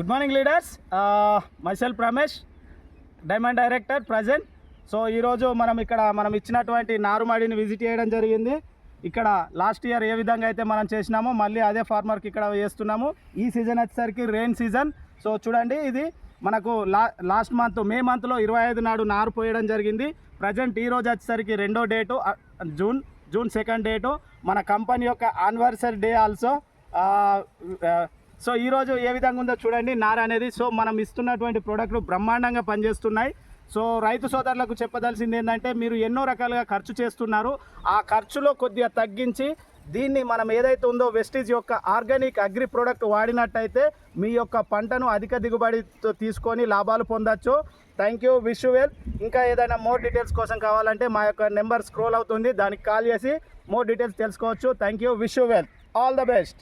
Good morning leaders myself Ramesh diamond director present so ఈరోజు మనం ఇక్కడ మనం ఇచ్చినటువంటి నారుమడిని విజిట్ చేయడం జరిగింది. ఇక్కడ లాస్ట్ ఇయర్ ఏ విధంగా అయితే మనం చేసినామో మళ్ళీ అదే ఫార్మర్కి ఇక్కడ వేస్తున్నాము. ఈ సీజన్ వచ్చేసరికి రెయిన్ సీజన్ సో చూడండి ఇది మనకు లా లాస్ట్ మంత్ మే మంత్లో ఇరవై ఐదు నాడు నారు పోయడం జరిగింది. ప్రజెంట్ ఈ రోజు వచ్చేసరికి రెండో date June June second date మన కంపెనీ యొక్క ఆనివర్సరీ డే ఆల్సో సో ఈరోజు ఏ విధంగా ఉందో చూడండి. నార అనేది సో మనం ఇస్తున్నటువంటి ప్రోడక్ట్లు బ్రహ్మాండంగా పనిచేస్తున్నాయి. సో రైతు సోదరులకు చెప్పదలసింది ఏంటంటే మీరు ఎన్నో రకాలుగా ఖర్చు చేస్తున్నారు. ఆ ఖర్చులో కొద్దిగా తగ్గించి దీన్ని మనం ఏదైతే ఉందో వెస్టీజ్ యొక్క ఆర్గానిక్ అగ్రి ప్రోడక్ట్ వాడినట్టయితే మీ యొక్క పంటను అధిక దిగుబడితో తీసుకొని లాభాలు పొందొచ్చు. థ్యాంక్ యూ విష్ వెల్ ఇంకా ఏదైనా మోర్ డీటెయిల్స్ కోసం కావాలంటే మా యొక్క నెంబర్ స్క్రోల్ అవుతుంది. దానికి కాల్ చేసి మోర్ డీటెయిల్స్ తెలుసుకోవచ్చు. Thank you wish well all the best